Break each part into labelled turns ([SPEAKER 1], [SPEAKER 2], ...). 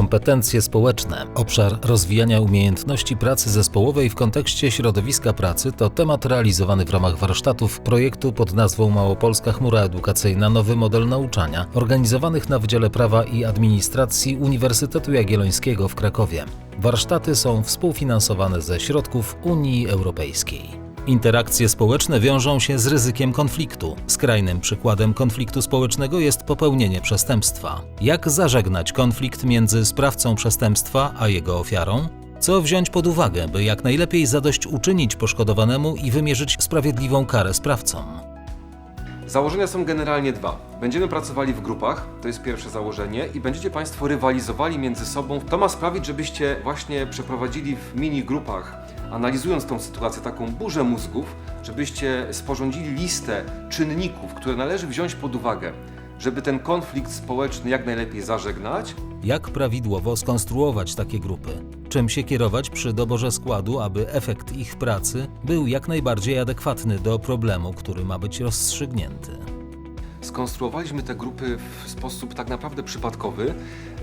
[SPEAKER 1] kompetencje społeczne. Obszar rozwijania umiejętności pracy zespołowej w kontekście środowiska pracy to temat realizowany w ramach warsztatów projektu pod nazwą Małopolska Chmura Edukacyjna Nowy Model Nauczania, organizowanych na Wydziale Prawa i Administracji Uniwersytetu Jagiellońskiego w Krakowie. Warsztaty są współfinansowane ze środków Unii Europejskiej. Interakcje społeczne wiążą się z ryzykiem konfliktu. Skrajnym przykładem konfliktu społecznego jest popełnienie przestępstwa. Jak zażegnać konflikt między sprawcą przestępstwa a jego ofiarą? Co wziąć pod uwagę, by jak najlepiej zadośćuczynić poszkodowanemu i wymierzyć sprawiedliwą karę sprawcom?
[SPEAKER 2] Założenia są generalnie dwa. Będziemy pracowali w grupach, to jest pierwsze założenie, i będziecie Państwo rywalizowali między sobą. To ma sprawić, żebyście właśnie przeprowadzili w mini grupach, analizując tą sytuację, taką burzę mózgów, żebyście sporządzili listę czynników, które należy wziąć pod uwagę, żeby ten konflikt społeczny jak najlepiej zażegnać,
[SPEAKER 1] Jak prawidłowo skonstruować takie grupy? Czym się kierować przy doborze składu, aby efekt ich pracy był jak najbardziej adekwatny do problemu, który ma być rozstrzygnięty?
[SPEAKER 2] Skonstruowaliśmy te grupy w sposób tak naprawdę przypadkowy.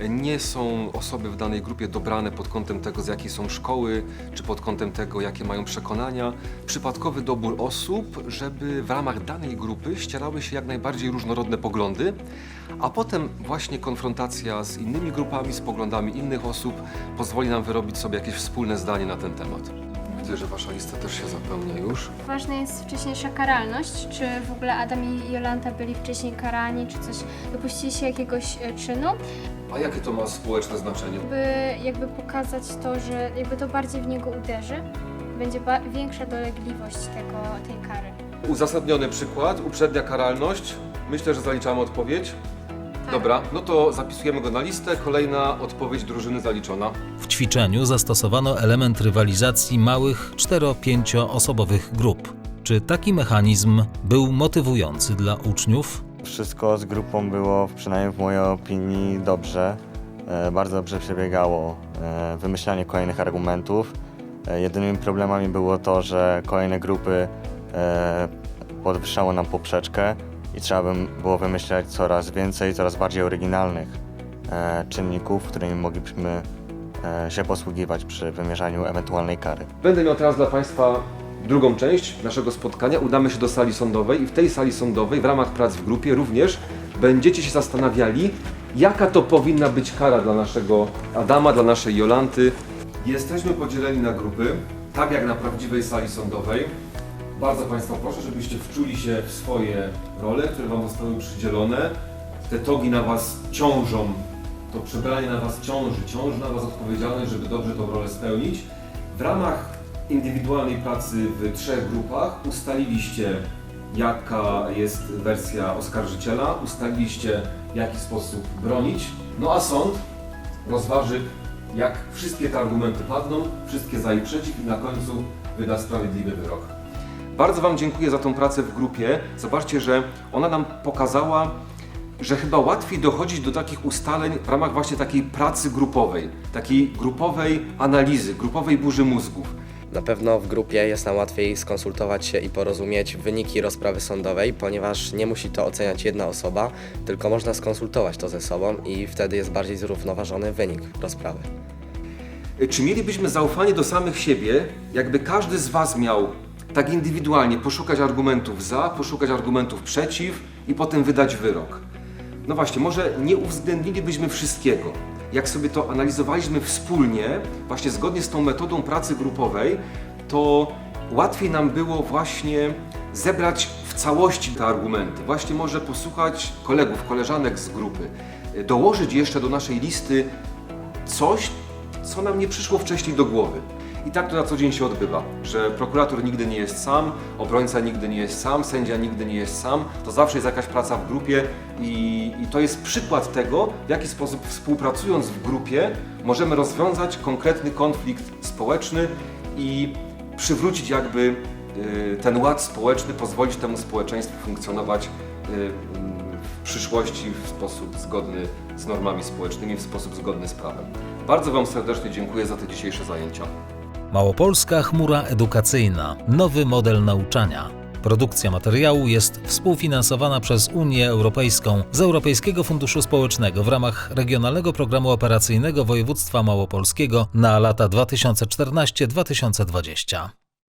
[SPEAKER 2] Nie są osoby w danej grupie dobrane pod kątem tego, z jakiej są szkoły, czy pod kątem tego, jakie mają przekonania. Przypadkowy dobór osób, żeby w ramach danej grupy ścierały się jak najbardziej różnorodne poglądy, a potem właśnie konfrontacja z innymi grupami, z poglądami innych osób pozwoli nam wyrobić sobie jakieś wspólne zdanie na ten temat. Widzę, że Wasza lista też się zapełnia już.
[SPEAKER 3] Ważna jest wcześniejsza karalność. Czy w ogóle Adam i Jolanta byli wcześniej karani, czy coś dopuścili się jakiegoś e, czynu,
[SPEAKER 2] A jakie to ma społeczne znaczenie?
[SPEAKER 3] by jakby pokazać to, że jakby to bardziej w niego uderzy, będzie ba- większa dolegliwość tego, tej kary.
[SPEAKER 2] Uzasadniony przykład, uprzednia karalność. Myślę, że zaliczamy odpowiedź. Dobra, no to zapisujemy go na listę. Kolejna odpowiedź drużyny zaliczona.
[SPEAKER 1] W ćwiczeniu zastosowano element rywalizacji małych 4-5 osobowych grup. Czy taki mechanizm był motywujący dla uczniów?
[SPEAKER 4] Wszystko z grupą było, przynajmniej w mojej opinii, dobrze. E, Bardzo dobrze przebiegało e, wymyślanie kolejnych argumentów. E, Jedynymi problemami było to, że kolejne grupy e, podwyższało nam poprzeczkę i trzeba by było wymyślać coraz więcej, coraz bardziej oryginalnych e, czynników, którymi moglibyśmy e, się posługiwać przy wymierzaniu ewentualnej kary.
[SPEAKER 2] Będę miał teraz dla Państwa drugą część naszego spotkania. Udamy się do sali sądowej i w tej sali sądowej w ramach prac w grupie również będziecie się zastanawiali, jaka to powinna być kara dla naszego Adama, dla naszej Jolanty. Jesteśmy podzieleni na grupy, tak jak na prawdziwej sali sądowej. Bardzo Państwa proszę, żebyście wczuli się w swoje role, które Wam zostały przydzielone. Te togi na Was ciążą, to przebranie na Was ciąży, ciąży na Was odpowiedzialność, żeby dobrze tą rolę spełnić. W ramach indywidualnej pracy w trzech grupach ustaliliście, jaka jest wersja oskarżyciela, ustaliliście, w jaki sposób bronić. No a sąd rozważy, jak wszystkie te argumenty padną, wszystkie za i przeciw i na końcu wyda sprawiedliwy wyrok. Bardzo Wam dziękuję za tą pracę w grupie. Zobaczcie, że ona nam pokazała, że chyba łatwiej dochodzić do takich ustaleń w ramach właśnie takiej pracy grupowej, takiej grupowej analizy, grupowej burzy mózgów.
[SPEAKER 5] Na pewno w grupie jest nam łatwiej skonsultować się i porozumieć wyniki rozprawy sądowej, ponieważ nie musi to oceniać jedna osoba, tylko można skonsultować to ze sobą i wtedy jest bardziej zrównoważony wynik rozprawy.
[SPEAKER 2] Czy mielibyśmy zaufanie do samych siebie, jakby każdy z Was miał tak indywidualnie poszukać argumentów za, poszukać argumentów przeciw i potem wydać wyrok? No właśnie, może nie uwzględnilibyśmy wszystkiego. Jak sobie to analizowaliśmy wspólnie, właśnie zgodnie z tą metodą pracy grupowej, to łatwiej nam było właśnie zebrać w całości te argumenty. Właśnie może posłuchać kolegów, koleżanek z grupy, dołożyć jeszcze do naszej listy coś, co nam nie przyszło wcześniej do głowy. I tak to na co dzień się odbywa, że prokurator nigdy nie jest sam, obrońca nigdy nie jest sam, sędzia nigdy nie jest sam, to zawsze jest jakaś praca w grupie i, i to jest przykład tego, w jaki sposób współpracując w grupie możemy rozwiązać konkretny konflikt społeczny i przywrócić jakby y, ten ład społeczny, pozwolić temu społeczeństwu funkcjonować y, w przyszłości w sposób zgodny z normami społecznymi, w sposób zgodny z prawem. Bardzo Wam serdecznie dziękuję za te dzisiejsze zajęcia.
[SPEAKER 1] Małopolska Chmura Edukacyjna. Nowy model nauczania. Produkcja materiału jest współfinansowana przez Unię Europejską z Europejskiego Funduszu Społecznego w ramach Regionalnego Programu Operacyjnego Województwa Małopolskiego na lata 2014-2020.